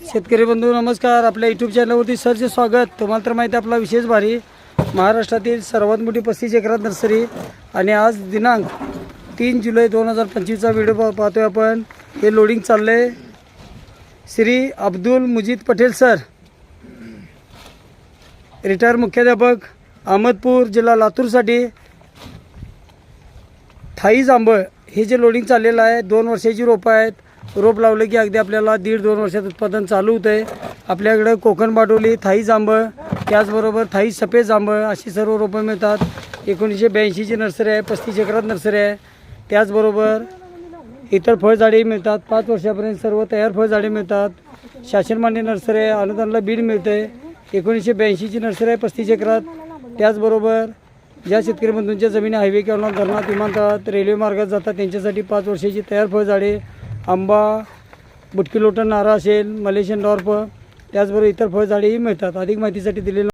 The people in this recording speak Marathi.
शेतकरी बंधू नमस्कार. आपल्या यूट्यूब चॅनलवरती सरचे स्वागत. तुम्हाला तर माहिती आहे आपला विशेष भारी महाराष्ट्रातील सर्वात मोठी पस्तीस एकरात नर्सरी. आणि आज दिनांक तीन जुलै दोन हजार पंचवीसचा व्हिडिओ पा पाहतोय आपण. हे लोडिंग चाललं आहे श्री अब्दुल मुजीद पटेल सर. रिटायर मुख्याध्यापक अहमदपूर जिल्हा लातूरसाठी. थाई जांभळ हे जे लोडिंग चाललेलं आहे दोन वर्षाची रोपं आहेत. रोप लावलं की अगदी आपल्याला दीड दोन वर्षात उत्पादन चालू होतं आहे आपल्याकडं कोकण बाटोली थाई जांभळ त्याचबरोबर थाई सफेद जांभळ अशी सर्व रोपं मिळतात. एकोणीसशे ब्याऐंशीची नर्सरी आहे पस्तीस एकरात नर्सरी आहे. त्याचबरोबर इतर फळझाडे मिळतात. पाच वर्षापर्यंत सर्व तयार फळझाडे मिळतात. शासनमान्य नर्सरी आहे अनुदानला बीड मिळतं आहे एकोणीसशे ब्याऐंशीची नर्सरी आहे पस्तीस एकरात. त्याचबरोबर ज्या शेतकरी बंधूंच्या जमिनी हायवे किंवा धरणात विमानतळात रेल्वे मार्गात जातात त्यांच्यासाठी पाच वर्षाची तयार फळझाडे आंबा बुटकी लोटन नारा असेल मलेशियन डॉर्फ त्याचबरोबर इतर फळझाडेही मिळतात. अधिक माहितीसाठी दिलेलं